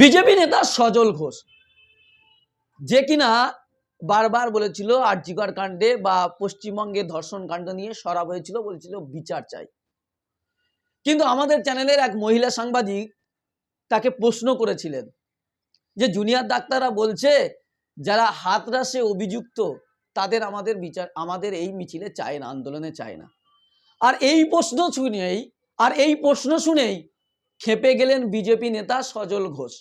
BJP নেতা সজল ঘোষ, যে কিনা বারবার বলেছিল আর্যিকর কাণ্ডে বা পশ্চিমবঙ্গে ধর্ষণ কাণ্ড নিয়ে সরাব হয়েছিল, বলেছিল বিচার চাই। কিন্তু আমাদের চ্যানেলের এক মহিলা সাংবাদিক তাকে প্রশ্ন করেছিলেন যে, জুনিয়র ডাক্তাররা বলছে যারা হাতরাসে অভিযুক্ত, তাদের আমাদের বিচার, আমাদের এই মিছিলে চায় না, আন্দোলনে চায় না। আর এই প্রশ্ন শুনেই, আর এই প্রশ্ন শুনেই খেপে গেলেন বিজেপি নেতা সজল ঘোষ।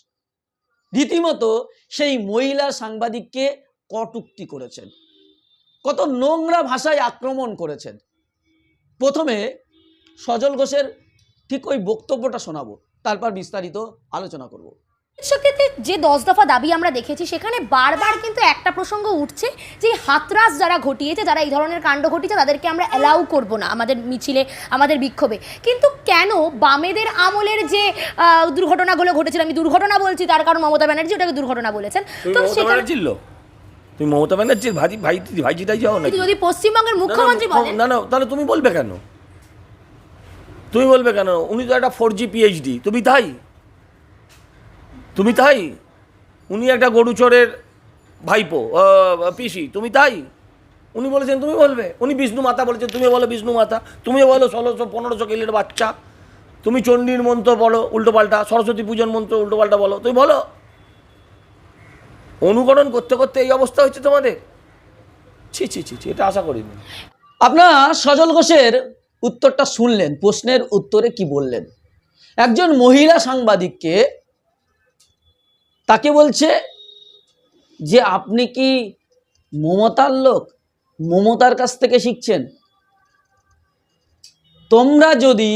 রীতিমতো সেই মহিলা সাংবাদিককে কটুক্তি করেছেন। কত নোংরা ভাষায় আক্রমণ করেছেন। প্রথমে সজল ঘোষের ঠিক ওই বক্তব্যটা শোনাবো, তারপর বিস্তারিত আলোচনা করব। সেক্ষেত্রে যে দশ দফা দাবি আমরা দেখেছি সেখানে বারবার কিন্তু একটা প্রসঙ্গ উঠছে যে হাতরাস যারা ঘটিয়েছে যারা এই ধরনের কাণ্ড ঘটিয়েছে তাদেরকে আমরা অ্যালাউ করব না আমাদের মিছিলে আমাদের বিক্ষোভে। কিন্তু কেন বামেদের আমলের যে দুর্ঘটনাগুলো ঘটেছিল আমি দুর্ঘটনা বলছি তার কারণ মমতা ব্যানার্জি ওটাকে দুর্ঘটনা বলেছেন। তো সেখানে তুমি মমতা ব্যানার্জির ভাজি ভাই ভাইজিটাই যাও কিন্তু যদি পশ্চিমবঙ্গের মুখ্যমন্ত্রী না, না, বলেন না না তাহলে তুমি বলবে কেন? তুমি বলবে কেন? উনি তো একটা ফোর জি পিএইচডি তুমি তাই? তুমি তাই? উনি একটা গরুচরের ভাইপো পিসি তুমি তাই? উনি বলেছেন তুমি বলবে। উনি বিষ্ণু মাতা বলেছেন তুমি বলো বিষ্ণু মাতা। তুমি বলো ষোলোশো পনেরোশো কিলের বাচ্চা। তুমি চণ্ডীর মন্ত্র বলো উল্টোপাল্টা সরস্বতী পূজন মন্ত্র উল্টোপাল্টা বলো তুমি বলো। অনুকরণ করতে করতে এই অবস্থা হচ্ছে তোমাদের? ছি ছি ছি ছি, এটা আশা করিনি। আপনার সজল ঘোষের উত্তরটা শুনলেন প্রশ্নের উত্তরে কি বললেন? একজন মহিলা সাংবাদিককে তাকে বলছে যে, আপনি কি মমতার লোক? মমতার কাছ থেকে শিখছেন? তোমরা যদি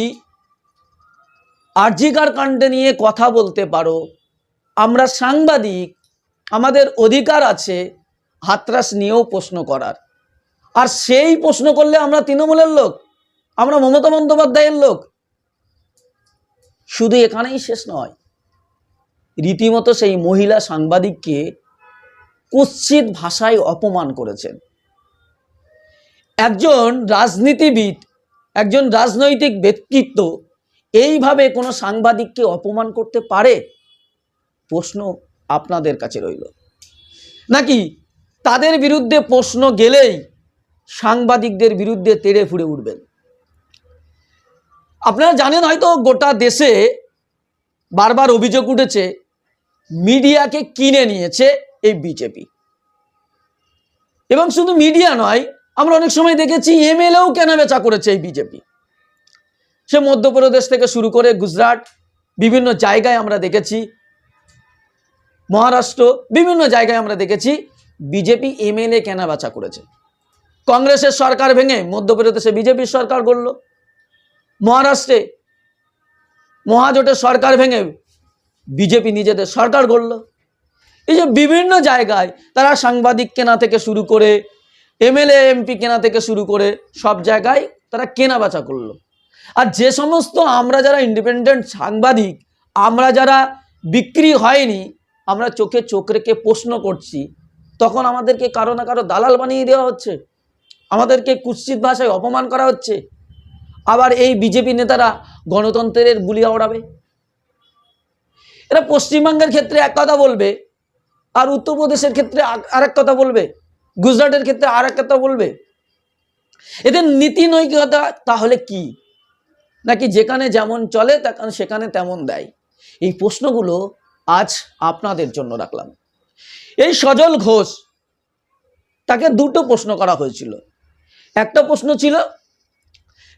আর্জিকার কাণ্ডে নিয়ে কথা বলতে পারো, আমরা সাংবাদিক, আমাদের অধিকার আছে হাতরাস নিয়েও প্রশ্ন করার। আর সেই প্রশ্ন করলে আমরা তৃণমূলের লোক, আমরা মমতা বন্দ্যোপাধ্যায়ের লোক। শুধু এখানেই শেষ নয় রীতিমতো সেই মহিলা সাংবাদিককে কুৎসিত ভাষায় অপমান করেছেন। একজন রাজনীতিবিদ, একজন রাজনৈতিক ব্যক্তিত্ব এইভাবে কোনো সাংবাদিককে অপমান করতে পারে? প্রশ্ন আপনাদের কাছে রইল। নাকি তাদের বিরুদ্ধে প্রশ্ন গেলেই সাংবাদিকদের বিরুদ্ধে তেড়ে ফুড়ে উঠবেন? আপনারা জানেন হয়তো গোটা দেশে বারবার অভিযোগ উঠেছে মিডিয়াকে কিনে নিয়েছে এই বিজেপি। এবং শুধু মিডিয়া নয়, আমরা অনেক সময় দেখেছি এমএলএও কেনা বেচা করেছে এই বিজেপি। সে মধ্যপ্রদেশ থেকে শুরু করে গুজরাট, বিভিন্ন জায়গায় আমরা দেখেছি, মহারাষ্ট্র, বিভিন্ন জায়গায় আমরা দেখেছি বিজেপি এমএলএ কেনা বেচা করেছে। কংগ্রেসের সরকার ভেঙে মধ্যপ্রদেশে বিজেপির সরকার গড়ল। মহারাষ্ট্রে মহাজোটের সরকার ভেঙে বিজেপি নিজেদের সরকার গড়ল। এই যে বিভিন্ন জায়গায় তারা সাংবাদিক কেনা থেকে শুরু করে, এমএলএ, এমপি কেনা থেকে শুরু করে সব জায়গায় তারা কেনা বেচা করল। আর যে সমস্ত আমরা যারা ইন্ডিপেন্ডেন্ট সাংবাদিক, আমরা যারা বিক্রি হয়নি, আমরা চোখে চোখ রেখে প্রশ্ন করছি, তখন আমাদেরকে কারও না কারও দালাল বানিয়ে দেওয়া হচ্ছে, আমাদেরকে কুৎসিত ভাষায় অপমান করা হচ্ছে, আবার এই বিজেপি নেতারা গণতন্ত্রের বুলিয়া ওড়াবে। এরা পশ্চিমবঙ্গের ক্ষেত্রে এক কথা বলবে, আর উত্তরপ্রদেশের ক্ষেত্রে আরেক কথা বলবে, গুজরাটের ক্ষেত্রে আর এক কথা বলবে। এদের নীতি নৈতিকতা তাহলে কি? নাকি যেখানে যেমন চলে, তেখানে সেখানে তেমন দেয়? এই প্রশ্নগুলো আজ আপনাদের জন্য রাখলাম। এই সজল ঘোষ, তাকে দুটো প্রশ্ন করা হয়েছিল। একটা প্রশ্ন ছিল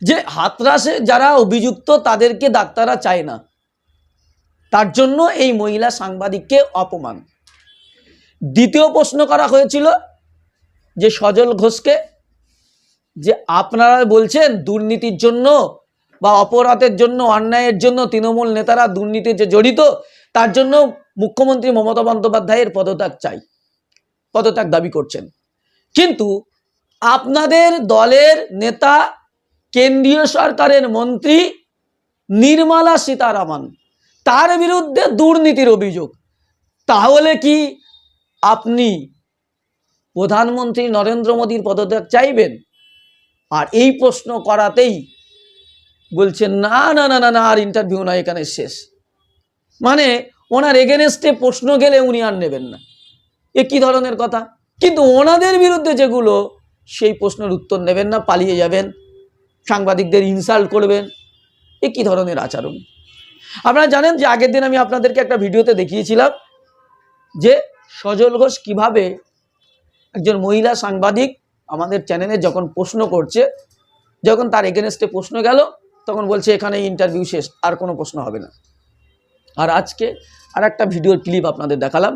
যে হাতরাসে যারা অভিযুক্ত, তাদেরকে ডাক্তাররা চায় না। তার জন্য এই মহিলা সাংবাদিককে অপমান। দ্বিতীয় প্রশ্ন করা হয়েছিল যে সজল ঘোষকে যে আপনারা বলছেন দুর্নীতির জন্য বা অপরাধের জন্য, অন্যায়ের জন্য তৃণমূল নেতারা দুর্নীতি যে জড়িত, তার জন্য মুখ্যমন্ত্রী মমতা বন্দ্যোপাধ্যায়ের পদত্যাগ চাই, পদত্যাগ দাবি করছেন। কিন্তু আপনাদের দলের নেতা কেন্দ্রীয় সরকারের মন্ত্রী নির্মলা সীতারামন তার বিরুদ্ধে দুর্নীতির অভিযোগ। তাহলে কি আপনি প্রধানমন্ত্রী নরেন্দ্র মোদীর পদত্যাগ চাইবেন? আর এই প্রশ্ন করাতেই বলছেন, না না না না না, আর ইন্টারভিউ না, এখানে শেষ। মানে ওনার এগেনস্টে প্রশ্ন গেলে উনি আর নেবেন না। এ কি ধরনের কথা? কিন্তু ওনাদের বিরুদ্ধে যেগুলো, সেই প্রশ্নের উত্তর নেবেন না, পালিয়ে যাবেন, সাংবাদিকদের ইনসাল্ট করবেন। এ কি ধরনের আচরণ? আপনারা জানেন যে আগের দিন আমি আপনাদেরকে একটা ভিডিওতে দেখিয়েছিলাম যে সজল ঘোষ কীভাবে একজন মহিলা সাংবাদিক আমাদের চ্যানেলে যখন প্রশ্ন করছে, যখন তার এগেনস্টে প্রশ্ন গেল, তখন বলছে, এখানে ইন্টারভিউ শেষ, আর কোনো প্রশ্ন হবে না। আর আজকে আর একটা ভিডিওর ক্লিপ আপনাদের দেখালাম,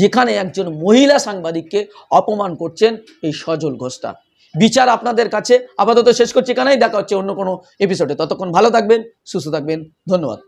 যেখানে একজন মহিলা সাংবাদিককে অপমান করছেন এই সজল ঘোষটা। বিচার আপনাদের কাছে আপাতত শেষ করছি এখানেই, দেখা হচ্ছে অন্য কোনো এপিসোডে ততক্ষণ ভালো থাকবেন, সুস্থ থাকবেন, ধন্যবাদ।